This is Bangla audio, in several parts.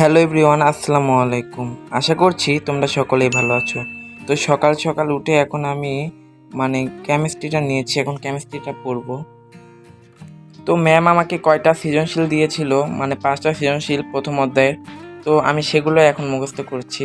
হ্যালো এভরিওয়ান, আসসালামু আলাইকুম। আশা করছি তোমরা সকলেই ভালো আছো। তো সকাল সকাল উঠে এখন আমি মানে কেমিস্ট্রিটা নিয়েছি, এখন কেমিস্ট্রিটা পড়ব। তো ম্যাম আমাকে কয়টা সৃজনশীল দিয়েছিল মানে পাঁচটা সৃজনশীল প্রথম অধ্যায়ের, তো আমি সেগুলো এখন মুখস্থ করছি।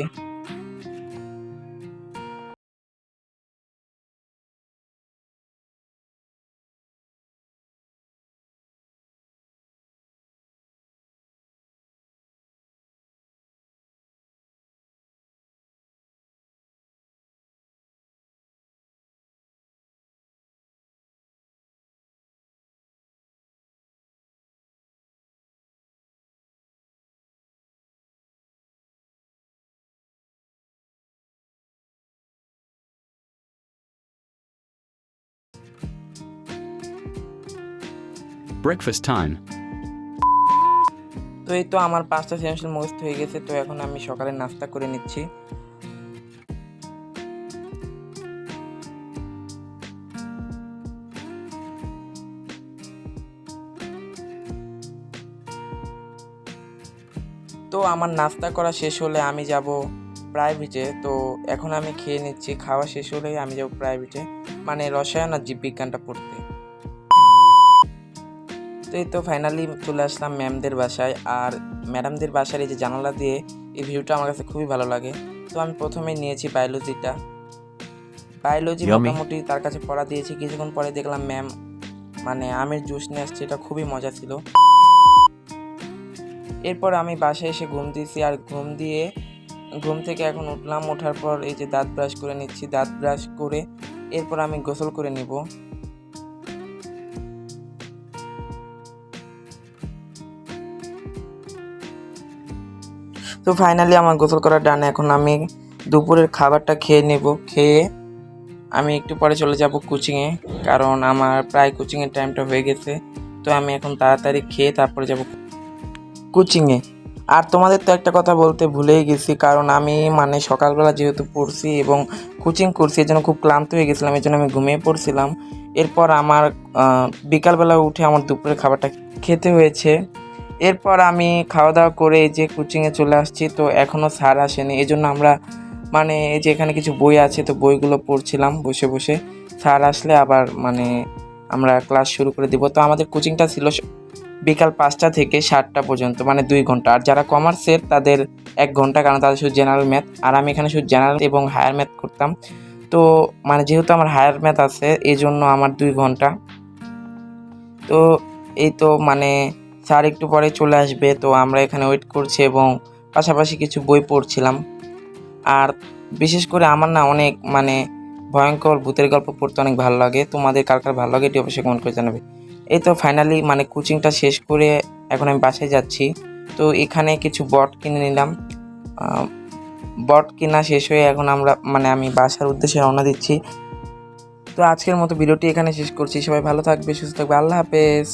Breakfast time. তো এই তো আমার পাঁচটা সৃজনশীল মুখস্থ হয়ে গেছে, তো এখন আমি সকালে নাস্তা করে নিচ্ছি তো আমার নাস্তা করা শেষ হলে আমি যাব প্রাইভেটে, তো এখন আমি খেয়ে নিচ্ছি, খাওয়া শেষ হলে আমি যাব প্রাইভেটে মানে রসায়ন আর জীববিজ্ঞানটা পড়তে এই তো ফাইনালি চলে আসলাম ম্যামদের বাসায়। আর ম্যাডামদের বাসার এই যে জানালা দিয়ে এই ভিউটা আমার কাছে খুবই ভালো লাগে। তো আমি প্রথমে নিয়েছি বায়োলজিটা বায়োলজি মোটামুটি তার কাছে পড়া দিয়েছি। কিছুক্ষণ পরে দেখলাম ম্যাম মানে আমের জুস নিয়ে আসছে। এটা খুবই মজা ছিল। এরপর আমি বাসায় এসে ঘুম দিয়েছি। আর ঘুম দিয়ে ঘুম থেকে এখন উঠলাম। ওঠার পর এই যে দাঁত ব্রাশ করে নিচ্ছি। দাঁত ব্রাশ করে এরপর আমি গোসল করে নিব। তো ফাইনালি আমার গোসল করা ডান এখন আমি দুপুরের খাবারটা খেয়ে নেব, খেয়ে আমি একটু পরে চলে যাব কোচিংয়ে কারণ আমার প্রায় কোচিংয়ের টাইমটা হয়ে গেছে, তো আমি এখন তাড়াতাড়ি খেয়ে তারপরে যাব কোচিংয়ে আর তোমাদের তো একটা কথা বলতে ভুলেই গেছি, কারণ আমি মানে সকালবেলা যেহেতু পড়ছি এবং কোচিং করছি এই জন্য খুব ক্লান্ত হয়ে গেছিলাম এই জন্য আমি ঘুমিয়ে পড়ছিলাম। এরপর আমার বিকালবেলা উঠে আমার দুপুরের খাবারটা খেতে হয়েছে। এরপর আমি খাওয়া দাওয়া করে যে কোচিংয়ে চলে আসছি, তো এখনও স্যার আসেনি। এই জন্য আমরা মানে এই যে এখানে কিছু বই আছে, তো বইগুলো পড়ছিলাম বসে বসে। স্যার আসলে আবার মানে আমরা ক্লাস শুরু করে দিব। তো আমাদের কোচিংটা ছিল বিকাল পাঁচটা থেকে সাতটা পর্যন্ত মানে দুই ঘণ্টা। আর যারা কমার্সের তাদের এক ঘণ্টা, কারণ তাদের শুধু জেনারেল ম্যাথ আর আমি এখানে শুধু জেনারেল এবং হায়ার ম্যাথ করতাম। তো মানে যেহেতু আমার হায়ার ম্যাথ আছে, এই জন্য আমার দুই ঘণ্টা। তো, এই তো মানে স্যার একটু পরে চলে আসবে, তো আমরা এখানে ওয়েট করছি এবং পাশাপাশি কিছু বই পড়ছিলাম। আর বিশেষ করে আমার না অনেক মানে ভয়ঙ্কর ভূতের গল্প পড়তে অনেক ভালো লাগে। তোমাদের কার কার ভালো লাগে এটি অবশ্যই কমেন্ট করে জানাবে। এই তো ফাইনালি মানে কোচিংটা শেষ করে এখন আমি বাসায় যাচ্ছি। তো এখানে কিছু বট কিনে নিলাম। বট কেনা শেষ হয়ে এখন আমরা মানে আমি বাসার উদ্দেশ্যে রওনা দিচ্ছি। তো আজকের মতো ভিডিওটি এখানে শেষ করছি। সবাই ভালো থাকবে, সুস্থ থাকবে। আল্লাহ হাফেজ।